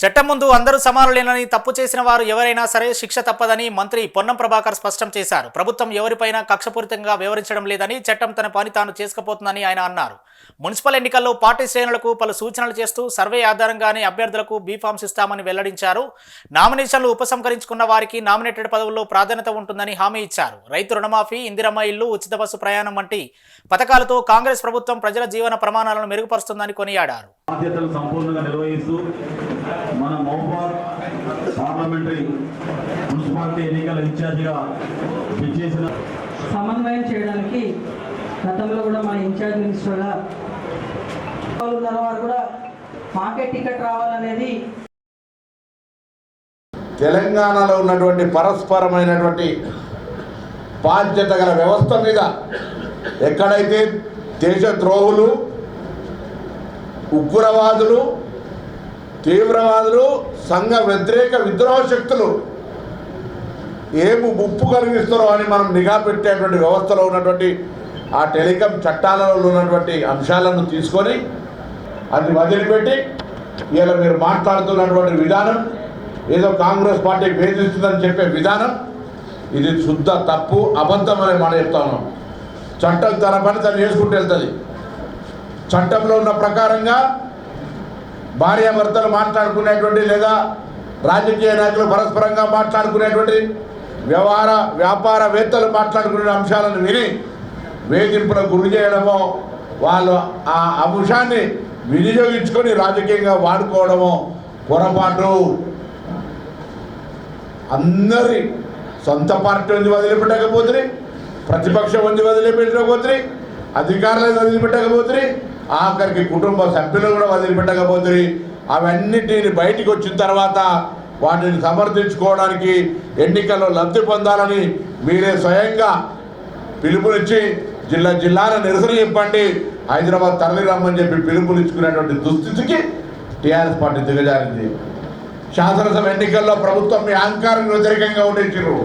చట్టం ముందు అందరూ సమానులేనని తప్పు చేసిన వారు ఎవరైనా సరే శిక్ష తప్పదని మంత్రి పొన్నం ప్రభాకర్ స్పష్టం చేశారు. ప్రభుత్వం ఎవరిపైనా కక్షపూరితంగా వివరించడం లేదని చట్టం తన పని తాను చేసుకుపోతుందని ఆయన అన్నారు. మున్సిపల్ ఎన్నికల్లో పార్టీ శ్రేణులకు పలు సూచనలు చేస్తూ సర్వే ఆధారంగానే అభ్యర్థులకు బీఫామ్స్ ఇస్తామని వెల్లడించారు. నామినేషన్లు ఉపసంహరించుకున్న వారికి నామినేటెడ్ పదవుల్లో ప్రాధాన్యత ఉంటుందని హామీ ఇచ్చారు. రైతు రుణమాఫీ ఇందిరమ్మ ఇల్లు ఉచిత బస్సు ప్రయాణం వంటి పథకాలతో కాంగ్రెస్ ప్రభుత్వం ప్రజల జీవన ప్రమాణాలను మెరుగుపరుస్తుందని కొనియాడారు. మన మహబాద్ పార్లమెంటరీ మున్సిపాలిటీ ఎన్నికల ఇన్ఛార్జిగా విచ్చేసిన సమన్వయం చేయడానికి గతంలో కూడా మన ఇన్ఛార్జ్ మినిస్టర్గా వారు కూడా మాకే టికెట్ రావాలనేది తెలంగాణలో ఉన్నటువంటి పరస్పరమైనటువంటి బాధ్యత గల వ్యవస్థ మీద ఎక్కడైతే దేశద్రోహులు ఉగ్రవాదులు తీవ్రవాదులు సంఘ వ్యతిరేక విద్రోహ శక్తులు. ఏమి ముప్పు కలిగిస్తారో అని మనం నిఘా పెట్టేటువంటి వ్యవస్థలో ఉన్నటువంటి ఆ టెలికాం చట్టాలలో ఉన్నటువంటి అంశాలను తీసుకొని అది వదిలిపెట్టి ఇలా మీరు మాట్లాడుతున్నటువంటి విధానం ఏదో కాంగ్రెస్ పార్టీ వేధిస్తుందని చెప్పే విధానం ఇది శుద్ధ తప్పు అబద్ధం అనే మాట చెప్తా ఉన్నాం. చట్టం తన పని తను చేసుకుంటూ వెళ్తుంది. చట్టంలో ఉన్న ప్రకారంగా భార్యాభర్తలు మాట్లాడుకునేటువంటి లేదా రాజకీయ నాయకులు పరస్పరంగా మాట్లాడుకునేటువంటి వ్యవహార వ్యాపారవేత్తలు మాట్లాడుకునే అంశాలను విని వేధింపులకు గురి చేయడమో వాళ్ళు ఆ అంశాన్ని వినియోగించుకొని రాజకీయంగా వాడుకోవడమో పొరపాటు. అందరి సొంత పార్టీ ఉంది వదిలిపెట్టకపోతుంది ప్రతిపక్షం ఉంది వదిలిపెట్టకపోతుంది అధికారులు వదిలిపెట్టకపోతుంది ఆఖరికి కుటుంబ సభ్యులు కూడా వదిలిపెట్టకపోతుంది అవన్నిటిని బయటికి వచ్చిన తర్వాత వాటిని సమర్థించుకోవడానికి ఎన్నికల్లో లబ్ధి పొందాలని మీరే స్వయంగా పిలుపునిచ్చి జిల్లా జిల్లాల నిరసన చెప్పండి. హైదరాబాద్ తరలి రమ్మని చెప్పి పిలుపునిచ్చుకునేటువంటి దుస్థితికి టీఆర్ఎస్ పార్టీ దిగజారింది. శాసనసభ ఎన్నికల్లో ప్రభుత్వం మీ అహంకారాన్ని వ్యతిరేకంగా ఓడించారు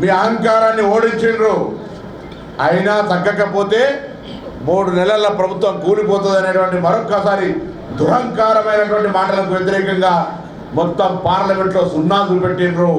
మీ అహంకారాన్ని ఓడించిండ్రు. అయినా తగ్గకపోతే మూడు నెలల ప్రభుత్వం కూలిపోతుంది అనేటువంటి మరొక్కసారి దురహంకారమైనటువంటి మాటలకు వ్యతిరేకంగా మొత్తం పార్లమెంట్లో సున్నా చూపెట్టిండ్రు